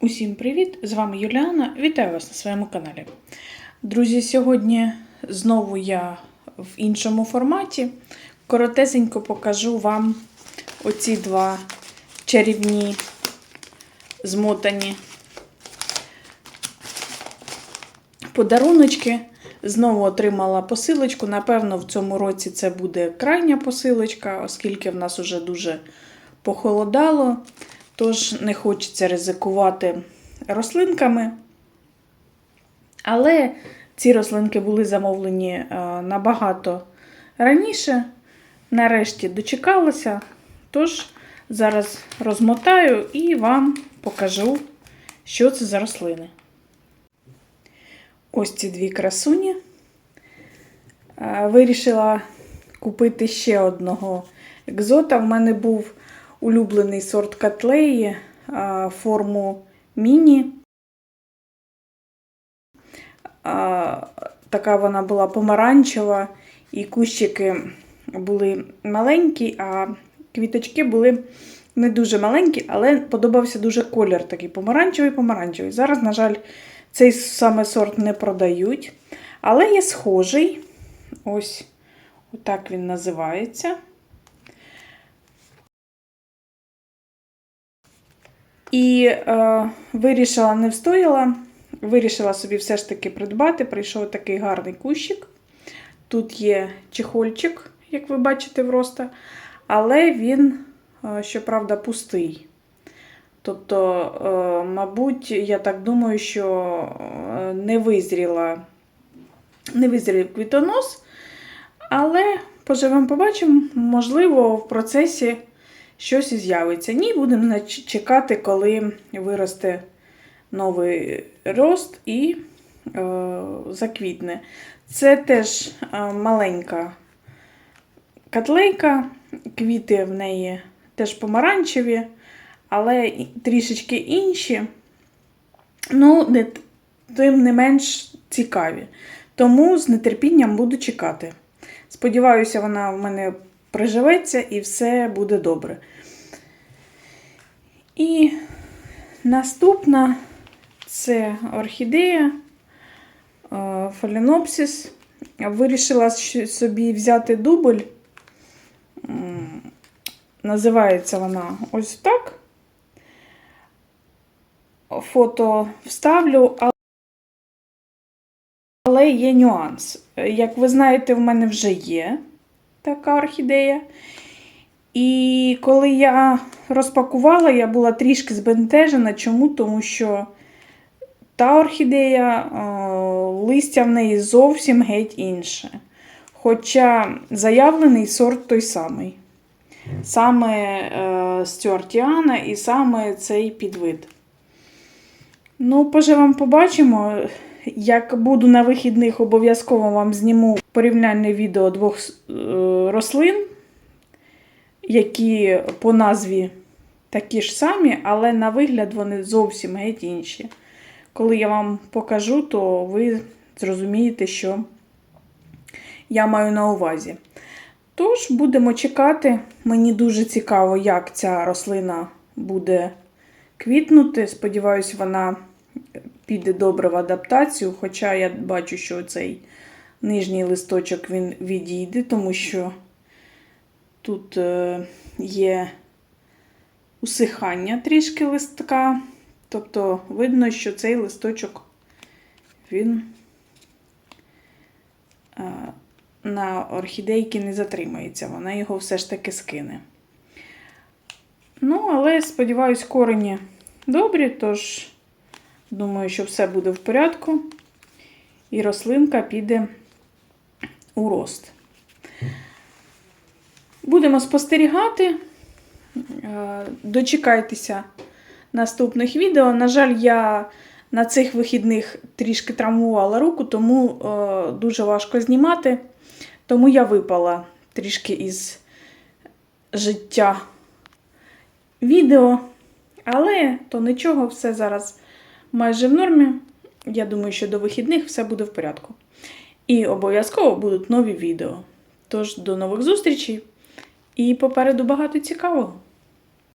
Усім привіт! З вами Юліана. Вітаю вас на своєму каналі. Друзі, сьогодні знову я в іншому форматі. Коротесенько покажу вам оці два чарівні змотані подаруночки. Знову отримала посилочку. Напевно, в цьому році це буде крайня посилочка, оскільки в нас уже дуже похолодало. Тож не хочеться ризикувати рослинками. Але ці рослинки були замовлені е, набагато раніше. Нарешті дочекалася. Тож зараз розмотаю і вам покажу, що це за рослини. Ось ці дві красуні. Е, Вирішила купити ще одного екзота. В мене був улюблений сорт котлеї форму міні. Така вона була помаранчева, і кущики були маленькі, а квіточки були не дуже маленькі, але подобався дуже колір такий помаранчевий-помаранчевий. Зараз, на жаль, цей саме сорт не продають. Але є схожий. Ось отак він називається. І е, вирішила, не встояла, вирішила собі все ж таки придбати. Прийшов такий гарний кущик. Тут є чехольчик, як ви бачите, вроста, але він, е, щоправда, пустий. Тобто, е, мабуть, я так думаю, що е, не визріла, не визрів квітонос, але поживемо, побачимо, можливо, в процесі щось з'явиться. Ні, будемо чекати, коли виросте новий рост і е, заквітне. Це теж е, маленька котлейка, квіти в неї теж помаранчеві, але трішечки інші. Ну, не, тим не менш цікаві. Тому з нетерпінням буду чекати. Сподіваюся, вона в мене приживеться і все буде добре. І наступна це орхідея фаленопсис. Вирішила собі взяти дубль. Називається вона ось так. Фото вставлю, але є нюанс. Як ви знаєте, в мене вже є така орхідея. І коли я розпакувала, я була трішки збентежена. Чому? Тому що та орхідея, листя в неї зовсім геть інше. Хоча заявлений сорт той самий. Саме Стюартіана і саме цей підвид. Ну, поживемо, побачимо. Як буду на вихідних, обов'язково вам зніму порівняльне відео двох рослин, які по назві такі ж самі, але на вигляд вони зовсім геть інші. Коли я вам покажу, то ви зрозумієте, що я маю на увазі. Тож, будемо чекати. Мені дуже цікаво, як ця рослина буде квітнути. Сподіваюсь, вона піде добре в адаптацію, хоча я бачу, що цей нижній листочок він відійде, тому що тут е, є усихання трішки листка. Тобто видно, що цей листочок він е, на орхідейки не затримається, вона його все ж таки скине. Ну, але, сподіваюсь, корені добрі, тож, думаю, що все буде в порядку, і рослинка піде у рост. Будемо спостерігати, дочекайтеся наступних відео. На жаль, я на цих вихідних трішки травмувала руку, тому е, дуже важко знімати. Тому я випала трішки із життя відео. Але то нічого, все зараз майже в нормі. Я думаю, що до вихідних все буде в порядку. І обов'язково будуть нові відео. Тож, до нових зустрічей! І попереду багато цікавого.